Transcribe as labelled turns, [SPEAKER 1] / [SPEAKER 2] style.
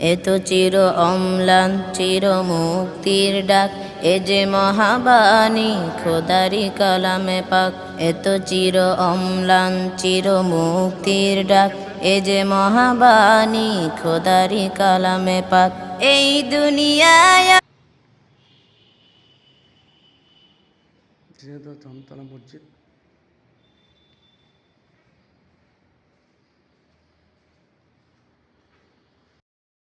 [SPEAKER 1] এত চির অম্লান, চির মুক্তির ডাক। এ যে মহাবাণী, খোদারি কালামে পাক। এত চির অম্লান, চির মুক্তির ডাক। এ যে মহাবাণী, খোদারি কালামে পাক। এই দুনিয়ায়
[SPEAKER 2] মসজিদ।